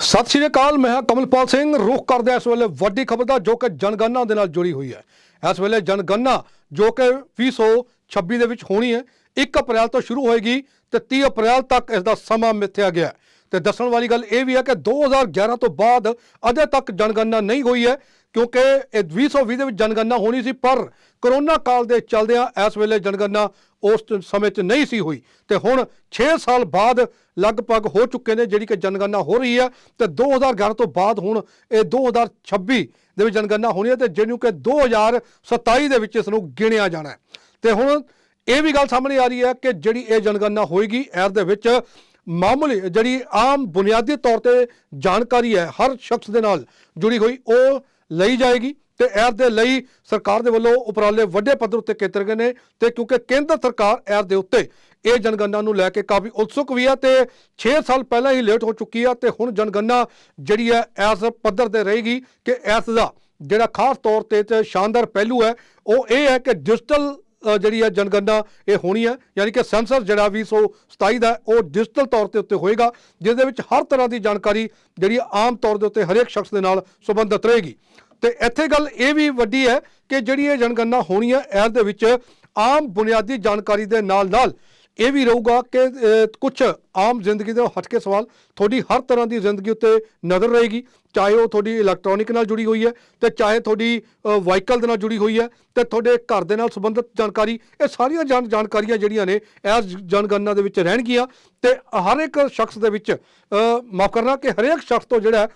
ਸਤਿ ਸ਼੍ਰੀ ਅਕਾਲ, ਮੈਂ ਹਾਂ ਕਮਲਪਾਲ ਸਿੰਘ ਰੁਖ ਕਰਦੇ ਇਸ ਵੇਲੇ ਵੱਡੀ ਖਬਰ ਦਾ, ਜੋ ਕਿ ਜਨਗਣਨਾ ਦੇ ਨਾਲ ਜੁੜੀ ਹੋਈ ਹੈ ਇਸ ਵੇਲੇ ਜਨਗਣਨਾ, ਜੋ ਕਿ 2026 ਦੇ ਵਿੱਚ ਹੋਣੀ ਹੈ 1 ਅਪ੍ਰੈਲ ਤੋਂ ਸ਼ੁਰੂ ਹੋਏਗੀ ਤੇ 30 ਅਪ੍ਰੈਲ ਤੱਕ ਇਸ ਦਾ ਸਮਾਂ ਮਿੱਥਿਆ ਗਿਆ ਹੈ। ਤੇ ਦੱਸਣ ਵਾਲੀ ਗੱਲ ਇਹ ਵੀ ਹੈ ਕਿ 2011 ਤੋਂ ਬਾਅਦ ਅਜੇ ਤੱਕ ਜਨਗਣਨਾ ਨਹੀਂ ਹੋਈ ਹੈ, ਕਿਉਂਕਿ ਇਹ 2020 ਦੇ ਵਿੱਚ ਜਨਗਣਨਾ ਹੋਣੀ ਸੀ, ਪਰ ਕਰੋਨਾ ਕਾਲ ਦੇ ਚਲਦਿਆਂ ਇਸ ਵੇਲੇ ਜਨਗਣਨਾ ਉਸ ਸਮੇਂ 'ਚ ਨਹੀਂ ਸੀ ਹੋਈ। ਤੇ ਹੁਣ 6 ਸਾਲ ਬਾਅਦ ਲਗਭਗ ਹੋ ਚੁੱਕੇ ਨੇ ਜਿਹੜੀ ਕਿ ਜਨਗਣਨਾ ਹੋ ਰਹੀ ਹੈ, ਤੇ 2011 ਤੋਂ ਬਾਅਦ ਹੁਣ ਇਹ 2026 ਦੇ ਵਿੱਚ ਜਨਗਣਨਾ ਹੋਣੀ ਹੈ, ਤੇ ਜਿਹਨੂੰ ਕਿ 2027 ਦੇ ਵਿੱਚ ਇਸ ਨੂੰ ਗਿਣਿਆ ਜਾਣਾ ਹੈ। ਤੇ ਹੁਣ ਇਹ ਵੀ ਗੱਲ ਸਾਹਮਣੇ ਆ ਰਹੀ ਹੈ ਕਿ ਜਿਹੜੀ ਇਹ ਜਨਗਣਨਾ ਹੋਏਗੀ ਐਰ ਦੇ ਵਿੱਚ ਮਾਮੂਲੀ ਜਿਹੜੀ ਆਮ ਬੁਨਿਆਦੀ ਤੌਰ ਤੇ ਜਾਣਕਾਰੀ ਹੈ ਹਰ ਸ਼ਖਸ ਦੇ ਨਾਲ ਜੁੜੀ ਹੋਈ, ਉਹ ਲਈ ਜਾਏਗੀ ਤੇ ਐਰ ਦੇ ਲਈ ਸਰਕਾਰ ਦੇ ਵੱਲੋਂ ਉਪਰਾਲੇ ਵੱਡੇ ਪੱਧਰ ਉੱਤੇ ਕੀਤੇ ਗਏ ਨੇ ਤੇ ਕਿਉਂਕਿ ਕੇਂਦਰ ਸਰਕਾਰ ਐਰ ਦੇ ਉੱਤੇ ਇਹ ਜਨਗਣਨਾ ਨੂੰ ਲੈ ਕੇ ਕਾਫੀ ਉਤਸੁਕ ਵੀ ਹੈ ਤੇ 6 ਸਾਲ ਪਹਿਲਾਂ ਹੀ ਲੇਟ ਹੋ ਚੁੱਕੀ ਆ ਤੇ ਹੁਣ ਜਨਗਣਨਾ ਜਿਹੜੀ ਹੈ ਐਸ ਪੱਧਰ ਤੇ ਰਹੇਗੀ ਕਿ ਐਸ ਦਾ ਜਿਹੜਾ ਖਾਸ ਤੌਰ ਤੇ ਤੇ ਸ਼ਾਨਦਾਰ ਪਹਿਲੂ ਹੈ, ਉਹ ਇਹ ਹੈ ਕਿ ਡਿਜੀਟਲ ਜਿਹੜੀ ਹੈ ਜਨਗਣਨਾ ਇਹ ਹੋਣੀ ਹੈ ਯਾਨੀ ਕਿ ਸੈਂਸਰ ਜਿਹੜਾ 2027 ਦਾ, ਉਹ ਡਿਜੀਟਲ ਤੌਰ ਤੇ ਉੱਤੇ ਹੋਏਗਾ ਜਿਸ ਦੇ ਵਿੱਚ ਹਰ ਤਰ੍ਹਾਂ ਦੀ ਜਾਣਕਾਰੀ ਜਿਹੜੀ ਆਮ ਤੌਰ ਦੇ ਉੱਤੇ ਹਰੇਕ ਸ਼ਖਸ ਦੇ ਨਾਲ ਸੰਬੰਧਿਤ ਰਹੇਗੀ। ਤੇ ਇੱਥੇ ਗੱਲ ਇਹ ਵੀ ਵੱਡੀ ਹੈ ਕਿ ਜਿਹੜੀ ਇਹ ਜਨਗਣਨਾ ਹੋਣੀ ਹੈ ਇਸ ਦੇ ਵਿੱਚ ਆਮ ਬੁਨਿਆਦੀ ਜਾਣਕਾਰੀ ਦੇ ਨਾਲ ਨਾਲ ਇਹ ਵੀ ਰਹੂਗਾ ਕਿ ਕੁਝ ਆਮ ਜ਼ਿੰਦਗੀ ਦੇ ਹਟ ਕੇ ਸਵਾਲ ਤੁਹਾਡੀ ਹਰ ਤਰ੍ਹਾਂ ਦੀ ਜ਼ਿੰਦਗੀ ਉੱਤੇ ਨਜ਼ਰ ਰਹੇਗੀ। ਚਾਹੇ ਉਹ ਤੁਹਾਡੀ ਇਲੈਕਟ੍ਰੋਨਿਕ ਨਾਲ ਜੁੜੀ ਹੋਈ ਹੈ ਤੇ ਚਾਹੇ ਤੁਹਾਡੀ ਵਾਹੀਕਲ ਦੇ ਨਾਲ ਜੁੜੀ ਹੋਈ ਹੈ ਤੇ ਤੁਹਾਡੇ ਘਰ ਦੇ ਨਾਲ ਸੰਬੰਧਿਤ ਜਾਣਕਾਰੀ, ਇਹ ਸਾਰੀਆਂ ਜਾਣ, ਜਾਣਕਾਰੀਆਂ ਜਿਹੜੀਆਂ ਨੇ ਇਸ ਜਨਗਣਨਾ ਦੇ ਵਿੱਚ ਰਹਿਣਗੀਆਂ ਤੇ ਹਰ ਇੱਕ ਸ਼ਖਸ ਦੇ ਵਿੱਚ ਮਾਫ ਕਰਨਾ ਕਿ ਹਰੇਕ ਸ਼ਖਸ ਤੋਂ ਜਿਹੜਾ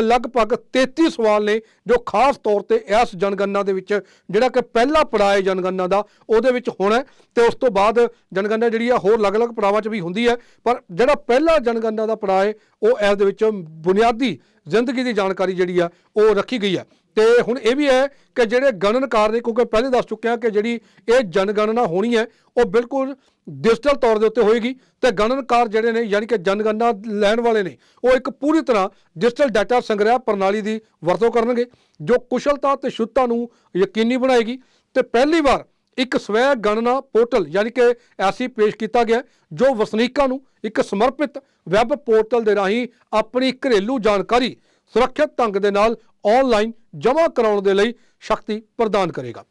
ਲਗਭਗ 33 ਸਵਾਲ ਨੇ ਜੋ ਖਾਸ ਤੌਰ ਤੇ ਇਸ ਜਨਗਣਨਾ ਦੇ ਵਿੱਚ, ਜਿਹੜਾ ਕਿ ਪਹਿਲਾ ਪੜਾਅ ਹੈ ਜਨਗਣਨਾ ਦਾ, ਉਹਦੇ ਵਿੱਚ ਹੋਣਾ ਹੈ। ਤੇ ਉਸ ਤੋਂ ਬਾਅਦ ਜਨਗਣਨਾ ਜਿਹੜੀ ਆ, ਹੋਰ ਅਲੱਗ-ਅਲੱਗ ਪੜਾਵਾਂ 'ਚ ਵੀ ਹੁੰਦੀ ਹੈ। ਪਰ ਜਿਹੜਾ ਪਹਿਲਾ ਜਨਗਣਨਾ ਦਾ ਪੜਾਅ ਹੈ, ਉਹ ਇਸ ਦੇ ਵਿੱਚ ਬੁਨਿਆਦੀ ਜ਼ਿੰਦਗੀ ਦੀ ਜਾਣਕਾਰੀ ਜਿਹੜੀ ਆ, ਉਹ ਰੱਖੀ ਗਈ ਹੈ ਤੇ ਹੁਣ ਇਹ ਵੀ ਹੈ ਕਿ ਜਿਹੜੇ ਗਣਨਕਾਰ ਨੇ, ਕਿਉਂਕਿ ਪਹਿਲੇ ਦੱਸ ਚੁੱਕਿਆ ਕਿ ਜਿਹੜੀ ਇਹ ਜਨਗਣਨਾ ਹੋਣੀ ਹੈ, ਉਹ ਬਿਲਕੁਲ ਡਿਜੀਟਲ ਤੌਰ ਦੇ ਉੱਤੇ ਹੋਏਗੀ। ਤੇ ਗਣਨਕਾਰ ਜਿਹੜੇ ਨੇ, ਯਾਨੀ ਕਿ ਜਨਗਣਨਾ ਲੈਣ ਵਾਲੇ ਨੇ, ਉਹ ਇੱਕ ਪੂਰੀ ਤਰ੍ਹਾਂ ਡਿਜੀਟਲ ਡਾਟਾ ਸੰਗ੍ਰਹਿ ਪ੍ਰਣਾਲੀ ਦੀ ਵਰਤੋਂ ਕਰਨਗੇ, ਜੋ ਕੁਸ਼ਲਤਾ ਤੇ ਸ਼ੁੱਧਤਾ ਨੂੰ ਯਕੀਨੀ ਬਣਾਏਗੀ। ਤੇ ਪਹਿਲੀ ਵਾਰ ਇੱਕ ਸਵੈ ਗਣਨਾ ਪੋਰਟਲ, ਯਾਨੀ ਕਿ ਐਸੀ ਪੇਸ਼ ਕੀਤਾ ਗਿਆ, ਜੋ ਵਸਨੀਕਾਂ ਨੂੰ ਇੱਕ ਸਮਰਪਿਤ ਵੈਬ ਪੋਰਟਲ ਦੇ ਰਾਹੀਂ ਆਪਣੀ ਘਰੇਲੂ ਜਾਣਕਾਰੀ, ਸੁਰੱਖਿਅਤ ਢੰਗ ਦੇ ਨਾਲ ਆਨਲਾਈਨ ਜਮ੍ਹਾਂ ਕਰਾਉਣ ਦੇ ਲਈ ਸ਼ਕਤੀ ਪ੍ਰਦਾਨ ਕਰੇਗਾ।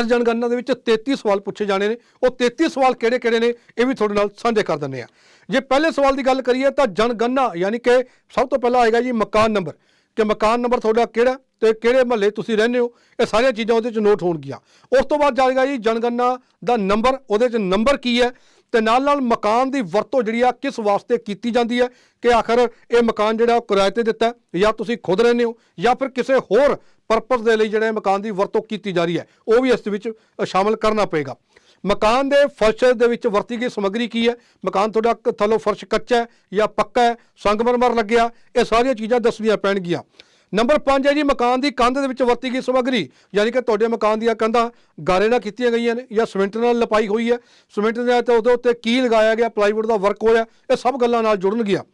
ਇਸ ਜਨਗਣਨਾ ਦੇ ਵਿੱਚ 33 ਸਵਾਲ ਪੁੱਛੇ ਜਾਣੇ ਨੇ। ਉਹ 33 ਸਵਾਲ ਕਿਹੜੇ-ਕਿਹੜੇ ਨੇ, ਇਹ ਵੀ ਤੁਹਾਡੇ ਨਾਲ ਸਾਂਝੇ ਕਰ ਦਿੰਦੇ ਆ ਜੇ ਪਹਿਲੇ ਸਵਾਲ ਦੀ ਗੱਲ ਕਰੀਏ ਤਾਂ ਜਨਗਣਨਾ, ਯਾਨੀ ਕਿ ਸਭ ਤੋਂ ਪਹਿਲਾਂ ਆਏਗਾ ਜੀ ਮਕਾਨ ਨੰਬਰ। ਕਿ ਮਕਾਨ ਨੰਬਰ ਤੁਹਾਡਾ ਕਿਹੜਾ ਤੇ ਕਿਹੜੇ ਮਹੱਲੇ ਤੁਸੀਂ ਰਹਿੰਦੇ ਹੋ ਇਹ ਸਾਰੀਆਂ ਚੀਜ਼ਾਂ ਉਹਦੇ 'ਚ ਨੋਟ ਹੋਣਗੀਆਂ। ਉਸ ਤੋਂ ਬਾਅਦ ਜਾਏਗਾ ਜੀ ਜਨਗਣਨਾ ਦਾ ਨੰਬਰ ਉਹਦੇ 'ਚ ਨੰਬਰ ਕੀ ਹੈ ਤੇ ਨਾਲ ਨਾਲ ਮਕਾਨ ਦੀ ਵਰਤੋਂ ਜਿਹੜੀ ਆ ਕਿਸ ਵਾਸਤੇ ਕੀਤੀ ਜਾਂਦੀ ਹੈ ਕਿ ਆਖਰ ਇਹ ਮਕਾਨ ਜਿਹੜਾ ਉਹ ਕਿਰਾਏ ਤੇ ਦਿੱਤਾ ਜਾਂ ਤੁਸੀਂ ਖੁਦ ਰਹਿੰਦੇ ਹੋ ਜਾਂ ਫਿਰ ਕਿਸੇ ਹੋਰ ਪਰਪਸ ਦੇ ਲਈ ਜਿਹੜਾ ਮਕਾਨ ਦੀ ਵਰਤੋਂ ਕੀਤੀ ਜਾ ਰਹੀ ਹੈ ਉਹ ਵੀ ਇਸ ਵਿੱਚ ਅ, ਸ਼ਾਮਲ ਕਰਨਾ ਪਏਗਾ। ਮਕਾਨ ਦੇ ਫਰਸ਼ ਦੇ ਵਿੱਚ ਵਰਤੀ ਗਈ ਸਮੱਗਰੀ ਕੀ ਹੈ? ਮਕਾਨ ਤੁਹਾਡਾ ਥੱਲੋਂ ਫਰਸ਼ ਕੱਚਾ ਹੈ ਜਾਂ ਪੱਕਾ ਹੈ? ਸੰਗਮਰਮਰ ਲੱਗਿਆ। ਇਹ ਸਾਰੀਆਂ ਚੀਜ਼ਾਂ ਦੱਸਣੀਆਂ ਪੈਣਗੀਆਂ। ਨੰਬਰ 5 ਹੈ ਜੀ, ਮਕਾਨ ਦੀ ਕੰਧ ਦੇ ਵਿੱਚ ਵਰਤੀ ਗਈ ਸਮੱਗਰੀ। ਯਾਨੀ ਕਿ ਤੁਹਾਡੇ ਮਕਾਨ ਦੀਆਂ ਕੰਧਾਂ ਗਾਰੇ ਨਾਲ ਕੀਤੀਆਂ ਗਈਆਂ ਨੇ ਜਾਂ ਸੀਮੈਂਟ ਨਾਲ ਲਪਾਈ ਹੋਈ ਹੈ। ਸੀਮੈਂਟ ਦੇ ਤੇ ਉਹਦੇ ਉੱਤੇ ਕੀ ਲਗਾਇਆ ਗਿਆ ਪਲਾਈਵੁੱਡ ਦਾ ਵਰਕ ਹੋਇਆ, ਇਹ ਸਭ ਗੱਲਾਂ ਨਾਲ ਜੁੜਨਗੀਆਂ।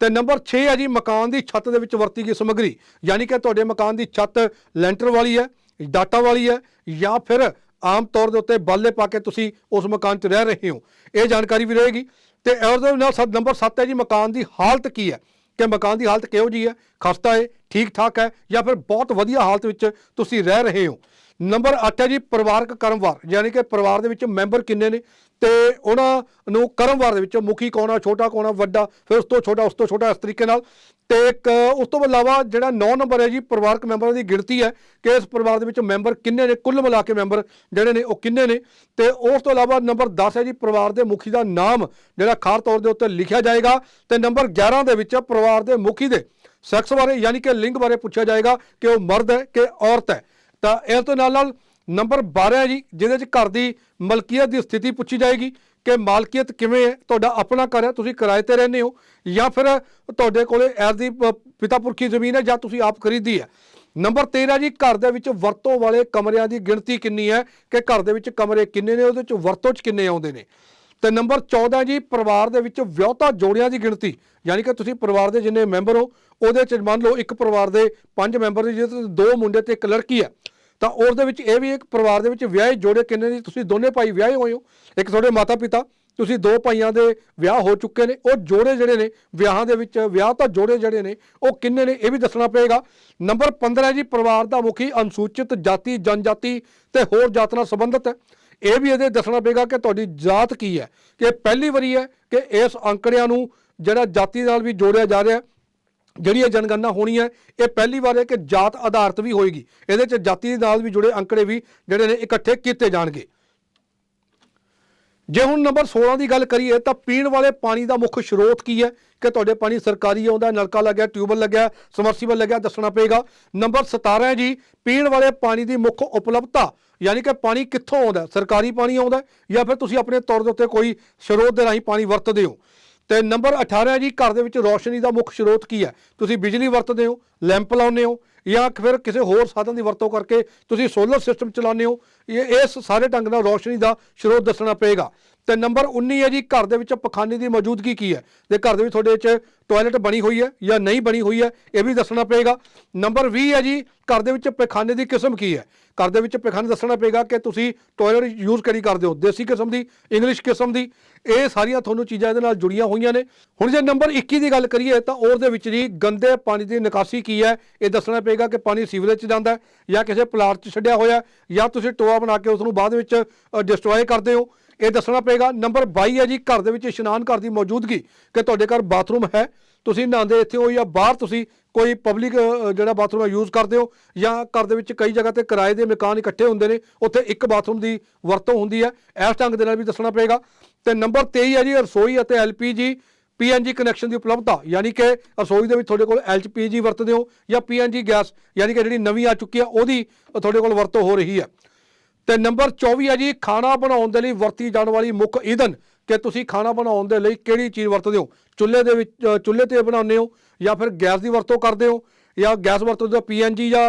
ਤੇ ਨੰਬਰ 6 ਹੈ ਜੀ, ਮਕਾਨ ਦੀ ਛੱਤ ਦੇ ਵਿੱਚ ਵਰਤੀ ਗਈ ਸਮੱਗਰੀ। ਯਾਨੀ ਕਿ ਤੁਹਾਡੇ ਮਕਾਨ ਦੀ ਛੱਤ ਲੈਂਟਰ ਵਾਲੀ ਹੈ, ਡਾਟਾ ਵਾਲੀ ਹੈ ਜਾਂ ਫਿਰ ਆਮ ਤੌਰ ਦੇ ਉੱਤੇ ਬਾਲੇ ਪਾ ਕੇ ਤੁਸੀਂ ਉਸ ਮਕਾਨ 'ਚ ਰਹਿ ਰਹੇ ਹੋ। ਇਹ ਜਾਣਕਾਰੀ ਵੀ ਰਹੇਗੀ। ਤੇ ਉਹਦੇ ਨਾਲ ਸੱਤ ਨੰਬਰ 7 ਹੈ ਜੀ, ਮਕਾਨ ਦੀ ਹਾਲਤ ਕੀ ਹੈ? ਕਿ ਮਕਾਨ ਦੀ ਹਾਲਤ ਕਿਹੋ ਜੀ ਹੈ? ਖਸਤਾ ਹੈ ਠੀਕ ਠਾਕ ਹੈ ਜਾਂ ਫਿਰ ਬਹੁਤ ਵਧੀਆ ਹਾਲਤ ਵਿੱਚ ਤੁਸੀਂ ਰਹਿ ਰਹੇ ਹੋ? ਨੰਬਰ 8 ਹੈ ਜੀ, ਪਰਿਵਾਰਕ ਕਰਮਵਾਰ, ਯਾਨੀ ਕਿ ਪਰਿਵਾਰ ਦੇ ਵਿੱਚ ਮੈਂਬਰ ਕਿੰਨੇ ਨੇ? ਤੇ ਉਹਨਾਂ ਨੂੰ ਕਰਮਵਾਰ ਦੇ ਵਿੱਚ ਮੁਖੀ ਕੌਣ ਆ, ਛੋਟਾ ਕੌਣ ਆ, ਵੱਡਾ, ਫਿਰ ਉਸ ਤੋਂ ਛੋਟਾ, ਉਸ ਤੋਂ ਛੋਟਾ ਇਸ ਤਰੀਕੇ ਨਾਲ। ਤੇ ਇੱਕ, ਉਸ ਤੋਂ ਇਲਾਵਾ ਜਿਹੜਾ 9 ਨੰਬਰ ਹੈ ਜੀ, ਪਰਿਵਾਰਕ ਮੈਂਬਰਾਂ ਦੀ ਗਿਣਤੀ ਹੈ ਕਿ ਇਸ ਪਰਿਵਾਰ ਦੇ ਵਿੱਚ ਮੈਂਬਰ ਕਿੰਨੇ ਨੇ, ਕੁੱਲ ਮਿਲਾ ਕੇ ਮੈਂਬਰ ਜਿਹੜੇ ਨੇ ਉਹ ਕਿੰਨੇ ਨੇ। ਤੇ ਉਸ ਤੋਂ ਇਲਾਵਾ ਨੰਬਰ 10 ਹੈ ਜੀ, ਪਰਿਵਾਰ ਦੇ ਮੁਖੀ ਦਾ ਨਾਮ, ਜਿਹੜਾ ਖਾਸ ਤੌਰ ਦੇ ਉੱਤੇ ਲਿਖਿਆ ਜਾਏਗਾ। ਤੇ ਨੰਬਰ 11 ਦੇ ਵਿੱਚ ਪਰਿਵਾਰ ਦੇ ਮੁਖੀ ਦੇ ਸੈਕਸ ਬਾਰੇ, ਯਾਨੀ ਕਿ ਲਿੰਗ ਬਾਰੇ ਪੁੱਛਿਆ ਜਾਏਗਾ ਕਿ ਉਹ ਮਰਦ ਹੈ ਕਿ ਔਰਤ ਹੈ। ਤਾਂ ਇਸ ਤੋਂ ਨਾਲ ਨਾਲ ਨੰਬਰ 12 ਹੈ ਜੀ, ਜਿਹਦੇ ਚ ਘਰ ਦੀ ਮਲਕੀਅਤ ਦੀ ਸਥਿਤੀ ਪੁੱਛੀ ਜਾਏਗੀ ਕਿ ਮਾਲਕੀਅਤ ਕਿਵੇਂ ਹੈ, ਤੁਹਾਡਾ ਆਪਣਾ ਘਰ ਹੈ, ਤੁਸੀਂ ਕਿਰਾਏ ਤੇ ਰਹਿੰਦੇ ਹੋ, ਜਾਂ ਫਿਰ ਤੁਹਾਡੇ ਕੋਲੇ ਐਸ ਦੀ ਪਿਤਾ ਪੁਰਖੀ ਜ਼ਮੀਨ ਹੈ, ਜਾਂ ਤੁਸੀਂ ਆਪ ਖਰੀਦੀ ਹੈ। ਨੰਬਰ 13 ਜੀ, ਘਰ ਦੇ ਵਿੱਚ ਵਰਤੋਂ ਵਾਲੇ ਕਮਰਿਆਂ ਦੀ ਗਿਣਤੀ ਕਿੰਨੀ ਹੈ, ਕਿ ਘਰ ਦੇ ਵਿੱਚ ਕਮਰੇ ਕਿੰਨੇ ਨੇ, ਉਹਦੇ ਚ ਵਰਤੋਂ ਚ ਕਿੰਨੇ ਆਉਂਦੇ ਨੇ। ਤੇ ਨੰਬਰ 14 ਜੀ, ਪਰਿਵਾਰ ਦੇ ਵਿੱਚ ਵਿਆਹਤਾ ਜੋੜਿਆਂ ਦੀ ਗਿਣਤੀ, ਯਾਨੀ ਕਿ ਤੁਸੀਂ ਪਰਿਵਾਰ ਦੇ ਜਿੰਨੇ ਮੈਂਬਰ ਹੋ, ਉਹਦੇ ਚ ਮੰਨ ਲਓ ਇੱਕ ਪਰਿਵਾਰ ਦੇ ਪੰਜ ਮੈਂਬਰ ਨੇ, ਜਿਹਦੇ ਚ ਦੋ ਮੁੰਡੇ ਤੇ ਇੱਕ ਲੜਕੀ ਹੈ। ਤਾਂ ਉਸ ਦੇ ਵਿੱਚ ਇਹ ਵੀ ਇੱਕ ਪਰਿਵਾਰ ਦੇ ਵਿੱਚ ਵਿਆਹੇ ਜੋੜੇ ਕਿੰਨੇ ਨੇ? ਤੁਸੀਂ ਦੋਨੇ ਭਾਈ ਵਿਆਹੇ ਹੋਏ ਹੋ। ਇੱਕ ਤੁਹਾਡੇ ਮਾਤਾ ਪਿਤਾ ਤੁਸੀਂ ਦੋ ਭਾਈਆਂ ਦੇ ਵਿਆਹ ਹੋ ਚੁੱਕੇ ਨੇ। ਉਹ ਜੋੜੇ ਜਿਹੜੇ ਨੇ, ਵਿਆਹਾਂ ਦੇ ਵਿੱਚ, ਵਿਆਹ ਤਾਂ ਜੋੜੇ ਜਿਹੜੇ ਨੇ, ਉਹ ਕਿੰਨੇ ਨੇ ਇਹ ਵੀ ਦੱਸਣਾ ਪਏਗਾ। ਨੰਬਰ 15 ਜੀ, ਪਰਿਵਾਰ ਦਾ ਮੁਖੀ ਅਨੁਸੂਚਿਤ ਜਾਤੀ, ਜਨਜਾਤੀ ਤੇ ਹੋਰ ਜਾਤ ਨਾਲ ਸੰਬੰਧਿਤ। ਹੈ ਇਹ ਵੀ ਇਹਦੇ ਦੱਸਣਾ ਪਏਗਾ ਕਿ ਤੁਹਾਡੀ ਜਾਤ ਕੀ ਹੈ। ਕਿ ਪਹਿਲੀ ਵਾਰੀ ਹੈ ਕਿ ਇਸ ਅੰਕੜਿਆਂ ਨੂੰ ਜਿਹੜਾ ਜਾਤੀ ਨਾਲ ਵੀ ਜੋੜਿਆ ਜਾ ਰਿਹਾ ਜਿਹੜੀ ਇਹ ਜਨਗਣਨਾ ਹੋਣੀ ਹੈ ਇਹ ਪਹਿਲੀ ਵਾਰ ਹੈ ਕਿ ਜਾਤ ਆਧਾਰਿਤ ਵੀ ਹੋਏਗੀ। ਇਹਦੇ ਚ ਜਾਤੀ ਦੇ ਨਾਲ ਵੀ ਜੁੜੇ ਅੰਕੜੇ ਵੀ ਜਿਹੜੇ ਨੇ ਇਕੱਠੇ ਕੀਤੇ ਜਾਣਗੇ। ਜੇ ਹੁਣ ਨੰਬਰ 16 ਦੀ ਗੱਲ ਕਰੀਏ, ਤਾਂ ਪੀਣ ਵਾਲੇ ਪਾਣੀ ਦਾ ਮੁੱਖ ਸਰੋਤ ਕੀ ਹੈ? ਕਿ ਤੁਹਾਡੇ ਪਾਣੀ ਸਰਕਾਰੀ ਆਉਂਦਾ, ਨਲਕਾ ਲੱਗਿਆ ਟਿਊਬਲ ਲੱਗਿਆ, ਸਮਰਸੀਬਲ ਲੱਗਿਆ, ਦੱਸਣਾ ਪਏਗਾ। ਨੰਬਰ 17 ਹੈ ਜੀ, ਪੀਣ ਵਾਲੇ ਪਾਣੀ ਦੀ ਮੁੱਖ ਉਪਲਬਧਤਾ, ਯਾਨੀ ਕਿ ਪਾਣੀ ਕਿੱਥੋਂ ਆਉਂਦਾ? ਸਰਕਾਰੀ ਪਾਣੀ ਆਉਂਦਾ ਜਾਂ ਫਿਰ ਤੁਸੀਂ ਆਪਣੇ ਤੌਰ ਦੇ ਉੱਤੇ ਕੋਈ ਸਰੋਤ ਦੇ ਰਾਹੀਂ ਪਾਣੀ ਵਰਤਦੇ ਹੋ? ਤੇ ਨੰਬਰ 18 ਹੈ ਜੀ, ਘਰ ਦੇ ਵਿੱਚ ਰੋਸ਼ਨੀ ਦਾ ਮੁੱਖ ਸਰੋਤ ਕੀ ਹੈ? ਤੁਸੀਂ ਬਿਜਲੀ ਵਰਤਦੇ ਹੋ, ਲੈਂਪ ਲਾਉਂਦੇ ਹੋ ਜਾਂ ਫਿਰ ਕਿਸੇ ਹੋਰ ਸਾਧਨ ਦੀ ਵਰਤੋਂ ਕਰਕੇ ਤੁਸੀਂ ਸੋਲਰ ਸਿਸਟਮ ਚਲਾਉਂਦੇ ਹੋ? ਇਹ ਇਸ ਸਾਰੇ ਢੰਗ ਨਾਲ ਰੋਸ਼ਨੀ ਦਾ ਸਰੋਤ ਦੱਸਣਾ ਪਏਗਾ। ਤੇ ਨੰਬਰ 19 ਹੈ ਜੀ, ਘਰ ਦੇ ਵਿੱਚ ਪਖਾਨੇ ਦੀ ਮੌਜੂਦਗੀ ਕੀ ਹੈ? ਜੇ ਘਰ ਦੇ ਵਿੱਚ ਤੁਹਾਡੇ ਵਿੱਚ ਟਾਇਲਟ ਬਣੀ ਹੋਈ ਹੈ ਜਾਂ ਨਹੀਂ ਬਣੀ ਹੋਈ ਹੈ, ਇਹ ਵੀ ਦੱਸਣਾ ਪਏਗਾ। ਨੰਬਰ 20 ਹੈ ਜੀ, ਘਰ ਦੇ ਵਿੱਚ ਪਖਾਨੇ ਦੀ ਕਿਸਮ ਕੀ ਹੈ? ਘਰ ਦੇ ਵਿੱਚ ਪਖਾਨੇ ਦੱਸਣਾ ਪਏਗਾ ਕਿ ਤੁਸੀਂ ਟਾਇਲਟ ਯੂਜ਼ ਕਿਹੜੀ ਕਰਦੇ ਹੋ? ਦੇਸੀ ਕਿਸਮ ਦੀ ਇੰਗਲਿਸ਼ ਕਿਸਮ ਦੀ? ਇਹ ਸਾਰੀਆਂ ਤੁਹਾਨੂੰ ਚੀਜ਼ਾਂ ਇਹਦੇ ਨਾਲ ਜੁੜੀਆਂ ਹੋਈਆਂ ਨੇ। ਹੁਣ ਜੇ ਨੰਬਰ 21 ਦੀ ਗੱਲ ਕਰੀਏ, ਤਾਂ ਉਹਦੇ ਵਿੱਚ ਜੀ ਗੰਦੇ ਪਾਣੀ ਦੀ ਨਿਕਾਸੀ ਕੀ ਹੈ? ਇਹ ਦੱਸਣਾ ਪਏਗਾ ਕਿ ਪਾਣੀ ਸੀਵਰੇਜ 'ਚ ਜਾਂਦਾ ਜਾਂ ਕਿਸੇ ਪਲਾਟ 'ਚ ਛੱਡਿਆ ਹੋਇਆ ਜਾਂ ਤੁਸੀਂ ਟੋਆ ਬਣਾ ਕੇ ਉਸ ਨੂੰ ਬਾਅਦ ਵਿੱਚ ਡਿਸਟਰੋਏ ਕਰਦੇ ਹੋ। ਇਹ ਦੱਸਣਾ ਪਏਗਾ, ਨੰਬਰ 22 ਹੈ ਜੀ, ਘਰ ਦੇ ਵਿੱਚ ਇਸ਼ਨਾਨ ਘਰ ਦੀ ਮੌਜੂਦਗੀ ਕਿ ਤੁਹਾਡੇ ਘਰ ਬਾਥਰੂਮ ਹੈ, ਤੁਸੀਂ ਨਹਾਉਂਦੇ ਇੱਥੇ ਹੋ ਜਾਂ ਬਾਹਰ ਤੁਸੀਂ ਕੋਈ ਪਬਲਿਕ ਜਿਹੜਾ ਬਾਥਰੂਮ ਹੈ ਯੂਜ਼ ਕਰਦੇ ਹੋ ਜਾਂ ਘਰ ਦੇ ਵਿੱਚ ਕਈ ਜਗ੍ਹਾ ਤੇ ਕਿਰਾਏ ਦੇ ਮਕਾਨ ਇਕੱਠੇ ਹੁੰਦੇ ਨੇ, ਉੱਥੇ ਇੱਕ ਬਾਥਰੂਮ ਦੀ ਵਰਤੋਂ ਹੁੰਦੀ ਹੈ, ਇਸ ਢੰਗ ਦੇ ਨਾਲ ਵੀ ਦੱਸਣਾ ਪਏਗਾ। ਤੇ ਨੰਬਰ 23 ਹੈ ਜੀ, ਰਸੋਈ ਅਤੇ ਐਲਪੀਜੀ, ਪੀਐਨਜੀ ਕਨੈਕਸ਼ਨ ਦੀ ਉਪਲਬਧਤਾ, ਯਾਨੀ ਕਿ ਰਸੋਈ ਦੇ ਵਿੱਚ ਤੁਹਾਡੇ ਕੋਲ ਐਲਪੀਜੀ ਵਰਤਦੇ ਹੋ ਜਾਂ ਪੀਐਨਜੀ ਗੈਸ, ਯਾਨੀ ਕਿ ਜਿਹੜੀ ਨਵੀਂ ਆ ਚੁੱਕੀ ਹੈ, ਉਹਦੀ ਤੁਹਾਡੇ ਕੋਲ ਵਰਤੋਂ ਹੋ ਰਹੀ ਹੈ। ਤੇ ਨੰਬਰ 24 ਹੈ ਜੀ, ਖਾਣਾ ਬਣਾਉਣ ਦੇ ਲਈ ਵਰਤੀ ਜਾਣ ਵਾਲੀ ਮੁੱਖ ਈਂਧਨ ਕਿ ਤੁਸੀਂ ਖਾਣਾ ਬਣਾਉਣ ਦੇ ਲਈ ਕਿਹੜੀ ਚੀਜ਼ ਵਰਤਦੇ ਹੋ? ਚੁੱਲ੍ਹੇ ਦੇ ਵਿੱਚ ਚੁੱਲ੍ਹੇ ਤੇ ਬਣਾਉਂਦੇ ਹੋ ਜਾਂ ਫਿਰ ਗੈਸ ਦੀ ਵਰਤੋਂ ਕਰਦੇ ਹੋ? ਜਾਂ ਗੈਸ ਵਰਤਦੇ ਹੋ ਪੀਐਨਜੀ ਜਾਂ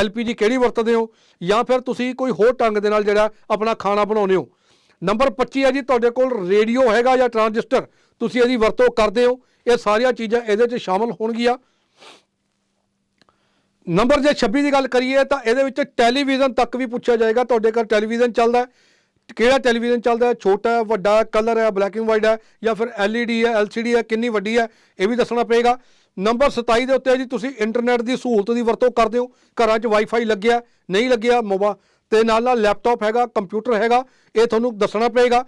ਐਲਪੀਜੀ ਕਿਹੜੀ ਵਰਤਦੇ ਹੋ? ਜਾਂ ਫਿਰ ਤੁਸੀਂ ਕੋਈ ਹੋਰ ਢੰਗ ਦੇ ਨਾਲ ਜਿਹੜਾ ਆਪਣਾ ਖਾਣਾ ਬਣਾਉਂਦੇ ਹੋ? ਨੰਬਰ 25 ਹੈ ਜੀ, ਤੁਹਾਡੇ ਕੋਲ ਰੇਡੀਓ ਹੈਗਾ ਜਾਂ ਟਰਾਂਜਿਸਟਰ। ਤੁਸੀਂ ਇਹਦੀ ਵਰਤੋਂ ਕਰਦੇ ਹੋ। ਇਹ ਸਾਰੀਆਂ ਚੀਜ਼ਾਂ ਇਹਦੇ 'ਚ ਸ਼ਾਮਲ ਹੋਣਗੀਆਂ। ਨੰਬਰ ਜੇ 26 ਦੀ ਗੱਲ ਕਰੀਏ ਤਾਂ ਇਹਦੇ ਵਿੱਚ ਟੈਲੀਵਿਜ਼ਨ ਤੱਕ ਵੀ ਪੁੱਛਿਆ ਜਾਏਗਾ। ਤੁਹਾਡੇ ਘਰ ਟੈਲੀਵਿਜ਼ਨ ਚੱਲਦਾ ਹੈ। ਕਿਹੜਾ ਟੈਲੀਵਿਜ਼ਨ ਚੱਲਦਾ ਹੈ? ਛੋਟਾ ਹੈ, ਵੱਡਾ ਹੈ, ਕਲਰ ਹੈ ਬਲੈਕ ਐਂਡ ਵਾਈਟ ਹੈ ਜਾਂ ਫਿਰ LED ਹੈ LCD ਹੈ, ਕਿੰਨੀ ਵੱਡੀ ਹੈ, ਇਹ ਵੀ ਦੱਸਣਾ ਪਏਗਾ। ਨੰਬਰ 27 ਦੇ ਉੱਤੇ ਜੀ, ਤੁਸੀਂ ਇੰਟਰਨੈਟ ਦੀ ਸਹੂਲਤ ਦੀ ਵਰਤੋਂ ਕਰਦੇ ਹੋ ਘਰਾਂ 'ਚ ਵਾਈਫਾਈ ਲੱਗਿਆ, ਨਹੀਂ ਲੱਗਿਆ ਮੋਬਾ ਤੇ ਨਾਲ ਨਾਲ ਲੈਪਟਾਪ ਹੈਗਾ ਕੰਪਿਊਟਰ ਹੈਗਾ, ਇਹ ਤੁਹਾਨੂੰ ਦੱਸਣਾ ਪਏਗਾ।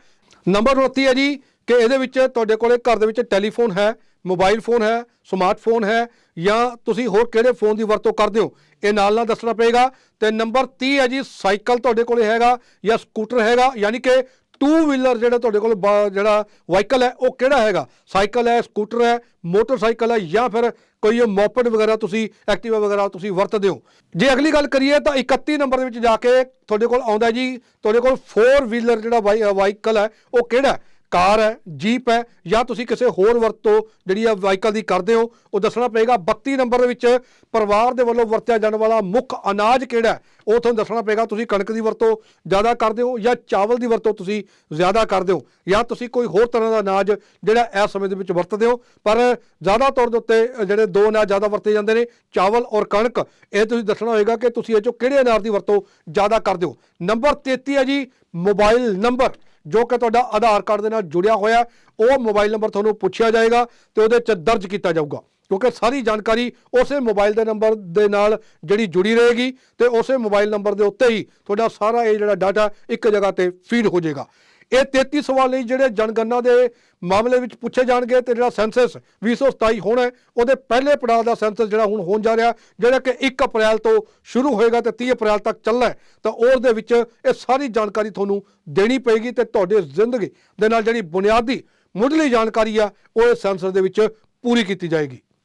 ਨੰਬਰ 29 ਹੈ ਜੀ, ਕਿ ਇਹਦੇ ਵਿੱਚ ਤੁਹਾਡੇ ਕੋਲੇ ਘਰ ਦੇ ਵਿੱਚ ਟੈਲੀਫੋਨ ਹੈ। ਮੋਬਾਈਲ ਫੋਨ ਹੈ, ਸਮਾਰਟਫੋਨ ਹੈ ਜਾਂ ਤੁਸੀਂ ਹੋਰ ਕਿਹੜੇ ਫੋਨ ਦੀ ਵਰਤੋਂ ਕਰਦੇ ਹੋ, ਇਹ ਨਾਲ ਨਾਲ ਦੱਸਣਾ ਪਏਗਾ। ਤੇ ਨੰਬਰ 30 ਹੈ ਜੀ, ਸਾਈਕਲ ਤੁਹਾਡੇ ਕੋਲੇ ਹੈਗਾ ਜਾਂ ਸਕੂਟਰ ਹੈਗਾ, ਯਾਨੀ ਕਿ ਟੂ ਵੀਲਰ ਜਿਹੜਾ ਤੁਹਾਡੇ ਕੋਲ ਬ- ਜਿਹੜਾ ਵਾਹੀਕਲ ਹੈ, ਉਹ ਕਿਹੜਾ ਹੈਗਾ? ਸਾਈਕਲ ਹੈ, ਸਕੂਟਰ ਹੈ, ਮੋਟਰਸਾਈਕਲ ਹੈ ਜਾਂ ਫਿਰ ਕੋਈ ਮੋਪਡ ਵਗੈਰਾ ਤੁਸੀਂ ਐਕਟਿਵਾ ਵਗੈਰਾ ਤੁਸੀਂ ਵਰਤਦੇ ਹੋ। ਜੇ ਅਗਲੀ ਗੱਲ ਕਰੀਏ ਤਾਂ 31 ਨੰਬਰ ਦੇ ਵਿੱਚ ਜਾ ਕੇ ਤੁਹਾਡੇ ਕੋਲ ਆਉਂਦਾ ਜੀ, ਤੁਹਾਡੇ ਕੋਲ 4 ਵੀਲਰ ਜਿਹੜਾ ਵਾਹੀਕਲ ਹੈ, ਉਹ ਕਿਹੜਾ ਕਾਰ ਹੈ, ਜੀਪ ਹੈ, ਜਾਂ ਤੁਸੀਂ ਕਿਸੇ ਹੋਰ ਵਰਤੋਂ ਜਿਹੜੀ ਆ ਵਾਹੀਕਲ ਦੀ ਕਰਦੇ ਹੋ, ਉਹ ਦੱਸਣਾ ਪਏਗਾ 32 ਨੰਬਰ ਦੇ ਵਿੱਚ ਪਰਿਵਾਰ ਦੇ ਵੱਲੋਂ ਵਰਤਿਆ ਜਾਣ ਵਾਲਾ ਮੁੱਖ ਅਨਾਜ ਕਿਹੜਾ ਉਹ ਤੁਹਾਨੂੰ ਦੱਸਣਾ ਪਏਗਾ, ਤੁਸੀਂ ਕਣਕ ਦੀ ਵਰਤੋਂ ਜ਼ਿਆਦਾ ਕਰਦੇ ਹੋ ਜਾਂ ਚਾਵਲ ਦੀ ਵਰਤੋਂ ਤੁਸੀਂ ਜ਼ਿਆਦਾ ਕਰਦੇ ਹੋ, ਜਾਂ ਤੁਸੀਂ ਕੋਈ ਹੋਰ ਤਰ੍ਹਾਂ ਦਾ ਅਨਾਜ ਜਿਹੜਾ ਇਸ ਸਮੇਂ ਦੇ ਵਿੱਚ ਵਰਤਦੇ ਹੋ, ਪਰ ਜ਼ਿਆਦਾ ਤੌਰ ਦੇ ਉੱਤੇ ਜਿਹੜੇ ਦੋ ਅਨਾਜ ਜ਼ਿਆਦਾ ਵਰਤੇ ਜਾਂਦੇ ਨੇ, ਚਾਵਲ ਔਰ ਕਣਕ, ਇਹ ਤੁਸੀਂ ਦੱਸਣਾ ਹੋਏਗਾ ਕਿ ਤੁਸੀਂ ਇਹ ਚੋਂ ਕਿਹੜੇ ਅਨਾਜ ਦੀ ਵਰਤੋਂ ਜ਼ਿਆਦਾ ਕਰਦੇ ਹੋ। ਨੰਬਰ 33 ਹੈ ਜੀ, ਮੋਬਾਈਲ ਨੰਬਰ। ਜੋ ਕਿ ਤੁਹਾਡਾ ਆਧਾਰ ਕਾਰਡ ਦੇ ਨਾਲ ਜੁੜਿਆ ਹੋਇਆ ਉਹ ਮੋਬਾਈਲ ਨੰਬਰ ਤੁਹਾਨੂੰ ਪੁੱਛਿਆ ਜਾਏਗਾ ਤੇ ਉਹਦੇ 'ਚ ਦਰਜ ਕੀਤਾ ਜਾਊਗਾ। ਕਿਉਂਕਿ ਸਾਰੀ ਜਾਣਕਾਰੀ ਉਸੇ ਮੋਬਾਈਲ ਦੇ ਨੰਬਰ ਦੇ ਨਾਲ ਜਿਹੜੀ ਜੁੜੀ ਰਹੇਗੀ ਤੇ ਉਸੇ ਮੋਬਾਈਲ ਨੰਬਰ ਦੇ ਉੱਤੇ ਹੀ ਤੁਹਾਡਾ ਸਾਰਾ ਇਹ ਜਿਹੜਾ ਡਾਟਾ ਇੱਕ ਜਗ੍ਹਾ ਤੇ ਫੀਡ ਹੋ ਜਾਏਗਾ। ਇਹ 33 ਸਵਾਲ ਲਈ ਜਿਹੜੇ ਜਨਗਣਨਾ ਦੇ ਮਾਮਲੇ ਵਿੱਚ ਪੁੱਛੇ ਜਾਣਗੇ ਤੇ ਜਿਹੜਾ ਸੈਂਸਸ 2027 ਹੋਣਾ ਉਹਦੇ ਪਹਿਲੇ ਪੜਾਅ ਦਾ ਸੈਂਸਸ ਜਿਹੜਾ ਹੁਣ ਹੋਣ ਜਾ ਰਿਹਾ, ਜਿਹੜਾ ਕਿ 1 ਅਪ੍ਰੈਲ ਤੋਂ ਸ਼ੁਰੂ ਹੋਏਗਾ ਤੇ 30 ਅਪ੍ਰੈਲ ਤੱਕ ਚੱਲਣਾ ਤਾਂ ਉਸ ਦੇ ਵਿੱਚ ਇਹ ਸਾਰੀ ਜਾਣਕਾਰੀ ਤੁਹਾਨੂੰ ਦੇਣੀ ਪਏਗੀ ਤੇ ਤੁਹਾਡੇ ਜ਼ਿੰਦਗੀ ਦੇ ਨਾਲ ਜਿਹੜੀ ਬੁਨਿਆਦੀ ਮੁੱਢਲੀ ਜਾਣਕਾਰੀ ਆ, ਉਹ ਇਸ ਸੈਂਸਸ ਦੇ ਵਿੱਚ ਪੂਰੀ ਕੀਤੀ ਜਾਏਗੀ।